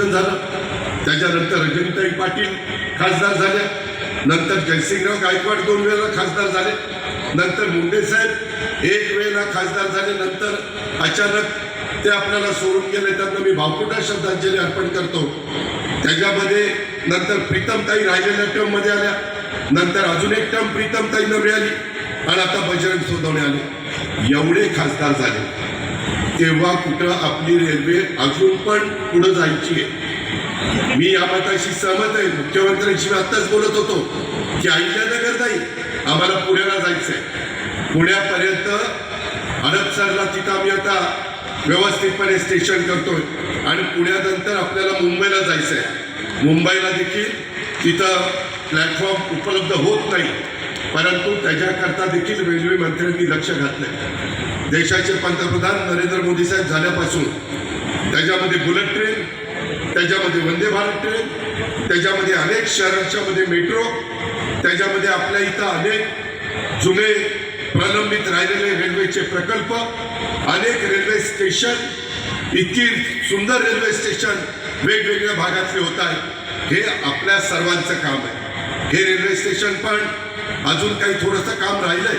झालं. त्याच्यानंतर रजनीताई पाटील खासदार झाल्या. नंतर जयसिंगराव गायकवाड दोन वेळेला खासदार झाले. नंतर मुंडे साहेब एक वेळेला खासदार झाले. नंतर अचानक ते आपल्याला सोडून गेले. त्यांना मी भावकुटा श्रद्धांजली अर्पण करतो. त्याच्यामध्ये नंतर प्रीतमताई राहिलेल्या टर्ममध्ये आल्या. नंतर अजून एक टर्म प्रीतमताईनं मिळाली. आणि आता बजरंग सोनवणे आले. एवढे खासदार झाले. तेव्हा कुठं आपली रेल्वे अजून पण पुढे जायची आहे. मी या मताशी सहमत आहे. मुख्यमंत्र्यांशी मी आत्ताच बोलत होतो की अहिल्यानगर नाही आम्हाला पुण्याला जायचंय. पुण्यापर्यंत हडपसरला तिथं आम्ही आता व्यवस्थितपणे स्टेशन करतोय आणि पुण्यानंतर आपल्याला मुंबईला जायचं आहे मुंबईला देखील तिथं प्लॅटफॉर्म उपलब्ध होत नाही. परंतु त्याच्याकरता देखील रेल्वे मंत्र्यांनी लक्ष घातलंय. देशाचे पंतप्रधान नरेंद्र मोदी साहेब झाल्यापासून त्याच्यामध्ये बुलेट ट्रेन त्याच्यामध्ये वंदे भारत ट्रेन त्याच्यामध्ये अनेक शहरांच्या मेट्रो त्याच्यामध्ये आपल्या इथं अनेक जुने प्रलंबित राहिलेले रेल्वेचे प्रकल्प अनेक रेल्वे स्टेशन इतकी सुंदर रेल्वे स्टेशन वेगवेगळ्या भागातले होत आहेत. हे आपल्या सर्वांचं काम आहे. हे रेल्वे स्टेशन पण अजून काही थोडंसं काम राहिलंय.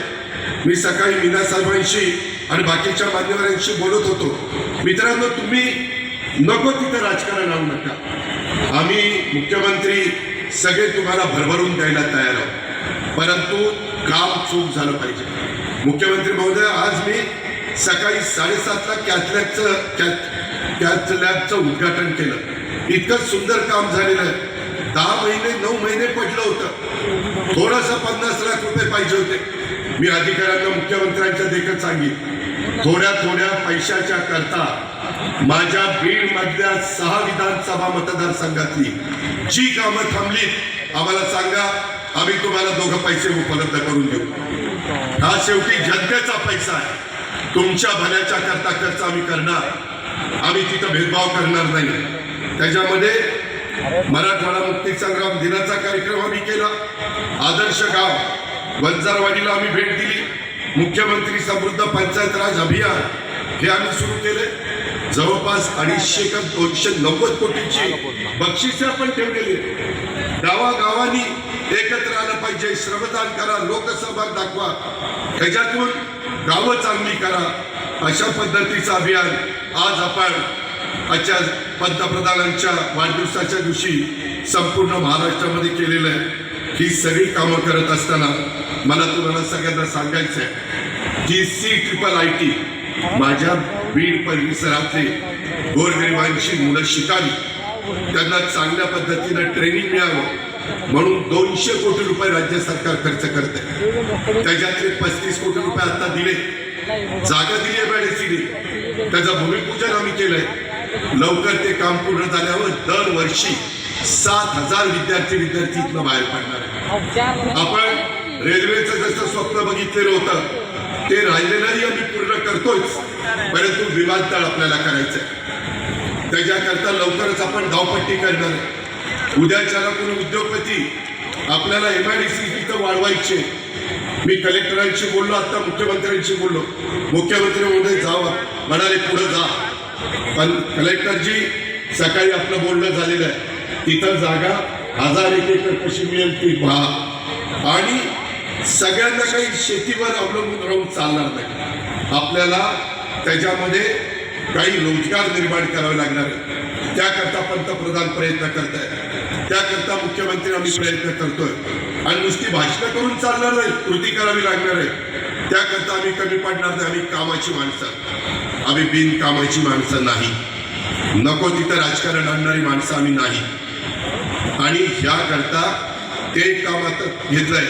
मी सकाळी मीना साहेबांशी आणि बाकीच्या मान्यवरांशी बोलत होतो. मित्रांनो तुम्ही नको तिथं राजकारण आणू नका. आम्ही मुख्यमंत्री सगळे तुम्हाला भरभरून द्यायला तयार आहोत. परंतु काम चूक झालं पाहिजे. मुख्यमंत्री महोदय आज मी सकाळी साडेसातला कॅथलॅबचं कॅथ कॅथ लॅबचं उद्घाटन केलं. इतकं सुंदर काम झालेलं आहे. दहा महिने नऊ महिने पडलं होतं. थोडंसं पन्नास लाख रुपये पाहिजे होते. मी अधिकाऱ्यांना मुख्यमंत्र्यांच्या देखत सांगितलं थोड्या थोड्या पैशाच्या करता माझ्या बीड मधल्या सहा विधानसभा मतदारसंघातली जी कामं थांबली आम्हाला सांगा आम्ही तुम्हाला दोघं पैसे उपलब्ध करून देऊ. हा शेवटी जनतेचा पैसा आहे. तुमच्या भल्याच्या करता खर्च आम्ही करणार. आम्ही तिथं भेदभाव करणार नाही. त्याच्यामध्ये मराठवाडा मुक्ती संग्राम दिनाचा कार्यक्रम आम्ही केला. आदर्श गाव वंजारवाडीला आम्ही भेट दिली. मुख्यमंत्री समृद्ध पंचायत राज अभियान हे आम्ही सुरू केले. जवळपास अडीचशे का दोनशे नव्वद कोटीची बक्षिसे आपण ठेवलेली गावागावांनी एकत्र आलं पाहिजे. श्रमदान करा लोकसहभाग दाखवा. त्याच्यातून गावं चांगली करा. अशा पद्धतीचं अभियान आज आपण आजच्या पंतप्रधानांच्या वाढदिवसाच्या दिवशी संपूर्ण महाराष्ट्रामध्ये केलेलं आहे ही सगळी कामं करत असताना मला तुम्हाला सगळ्यांना सांगायचं आहे की सी ट्रिपल आय टी माझ्या बीड परिसरातले गोरगरिबांची मुलं शिकावी त्यांना चांगल्या पद्धतीनं ट्रेनिंग मिळावं म्हणून दोनशे कोटी रुपये राज्य सरकार खर्च करत आहे. त्याच्यातले पस्तीस कोटी रुपये आता दिले जागा दिली आहे मॅडेसीने त्याचं भूमिपूजन आम्ही केलंय. लवकर ते काम पूर्ण झाल्यावर दरवर्षी सात हजार विद्यार्थी विद्यार्थी इथनं बाहेर पडणार आहे आपण रेल्वेचं जसं स्वप्न बघितलेलं होतं ते राहिलेलंही आम्ही पूर्ण करतोच परंतु विमानतळ आपल्याला करायचं आहे त्याच्याकरता लवकरच आपण धावपट्टी करणार आहे. उद्याच्याला कोणी उद्योगपती आपल्याला एम आय डी सी तिथं वाढवायचे मी कलेक्टरांशी बोललो आता मुख्यमंत्र्यांशी बोललो. मुख्यमंत्री महोदय जावा. म्हणाले पुढे जा. पण कलेक्टरजी सकाळी आपलं बोलणं झालेलं आहे. तिथं जागा हजार एक एकर कशी मिळेल ती पहा. आणि सगळ्यांना काही शेतीवर अवलंबून राहून चालणार नाही. आपल्याला त्याच्यामध्ये काही रोजगार निर्माण करावे लागणार आहे. त्याकरता पंतप्रधान प्रयत्न करत आहेत त्याकरता मुख्यमंत्री आम्ही प्रयत्न करतोय. आणि नुसती भाषणं करून चालणार नाही कृती करावी लागणार आहे. त्याकरता आम्ही कमी पडणार नाही आम्ही कामाची माणसं आम्ही बिनकामाची माणसं नाही. नको तिथं राजकारण आणणारी माणसं आम्ही नाही. आणि ह्याकरता ते काम आता घेतलंय.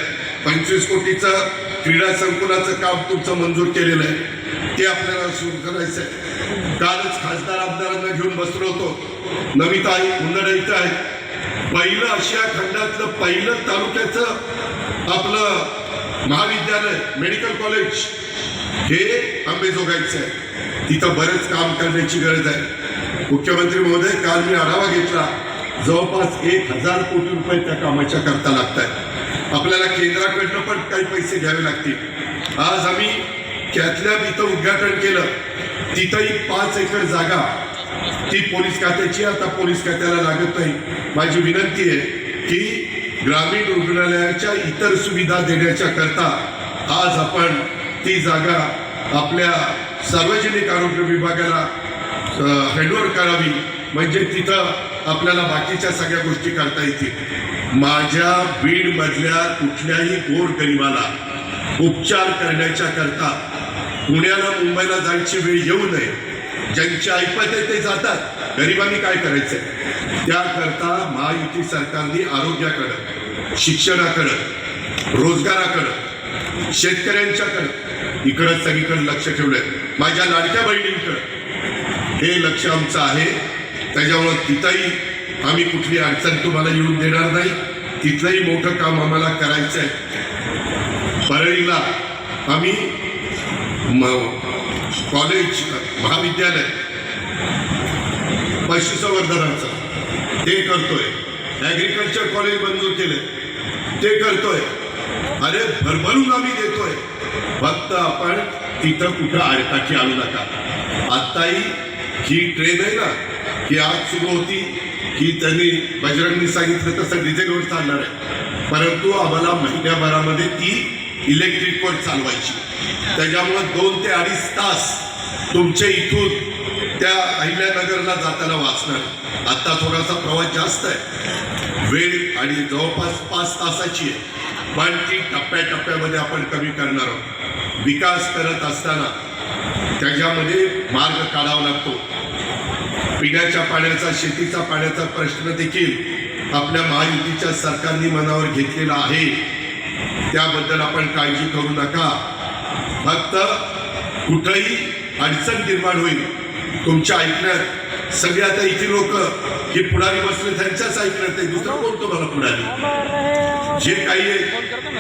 पंचवीस कोटीचं क्रीडा संकुलाचं काम तुमचं मंजूर केलेलं आहे. ते आपल्याला सुरू करायचं आहे कालच खासदार आमदारांना घेऊन बसलो होतो. नमिता आई उन्नड इथं आहे. पहिलं आशिया खंडातलं पहिलं तालुक्याचं आपलं महाविद्यालय मेडिकल कॉलेज. हे अंबेजोगाईचं आहे. तिथं बरंच काम करण्याची गरज आहे. मुख्यमंत्री महोदय काल मी आढावा घेतला. जवळपास एक हजार कोटी रुपये त्या कामाच्या करता लागत आहेत आपल्याला केंद्राकडनं पण काही पैसे घ्यावे लागतील. आज आम्ही कॅथलॅब इथं उद्घाटन केलं. तिथंही पाच एकर जागा. ती पोलीस खात्याची आता पोलीस खात्याला लागत नाही. माझी विनंती आहे की ग्रामीण रुग्णालयाच्या इतर सुविधा देण्याच्या करता आज आपण ती जागा आपल्या सार्वजनिक आरोग्य विभागाला हँडओव्हर करावी. म्हणजे तिथं आपल्याला बाकीच्या सगळ्या गोष्टी करता येतील. माझ्या बीडमधल्या कुठल्याही गोरगरिबाला उपचार करण्याच्या करता पुण्याला मुंबईला जायची वेळ येऊ नये. ज्यांची ऐपत आहे ते जातात. गरिबांनी काय करायचंय? त्याकरता महायुती सरकारने आरोग्याकडं शिक्षणाकडं रोजगाराकडं शेतकऱ्यांच्याकडं. इकडं सगळीकडे लक्ष ठेवलंय. माझ्या लाडक्या बहिणींकडं. हे लक्ष आमचं आहे. त्याच्यामुळं तिथंही आम्ही कुठली अडचण तुम्हाला येऊन देणार नाही. तिथलंही मोठं काम आम्हाला करायचं आहे परळीला आम्ही म- कॉलेज महाविद्यालय पशुसंवर्धनाचं ते करतोय. ॲग्रिकल्चर कॉलेज मंजूर केलं ते करतोय. अरे भरभरून आम्ही देतोय. फक्त आपण तिथं कुठं आडकाठी आणू नका. आत्ताही ही ट्रेन आहे ना ही आज सुरू होती. ही त्यांनी बजरंगनी सांगितलं तसं डिझेलवर चालणार आहे. परंतु आम्हाला महिन्याभरामध्ये ती इलेक्ट्रिकवर चालवायची. त्याच्यामुळं दोन ते अडीच तास तुमच्या इथून त्या अहिल्यानगरला जाताना वाचणार. आता थोडासा प्रवास जास्त आहे. वेळ आणि जवळपास पाच तासाची आहे. पण ती टप्प्याटप्प्यामध्ये आपण कमी करणार आहोत. विकास करत असताना त्याच्यामध्ये मार्ग काढावा लागतो. पिण्याच्या पाण्याचा शेतीचा पाण्याचा प्रश्न देखील आपल्या महायुतीच्या सरकारने मनावर घेतलेला आहे. त्याबद्दल आपण काळजी करू नका. फक्त कुठंही अडचण निर्माण होईल. तुमच्या ऐकण्यात सगळे आता इथे लोक जे पुढारी बसले त्यांच्याच ऐकण्यात आहे. दुसरं कोण तुम्हाला पुढारी? जे काही आहे.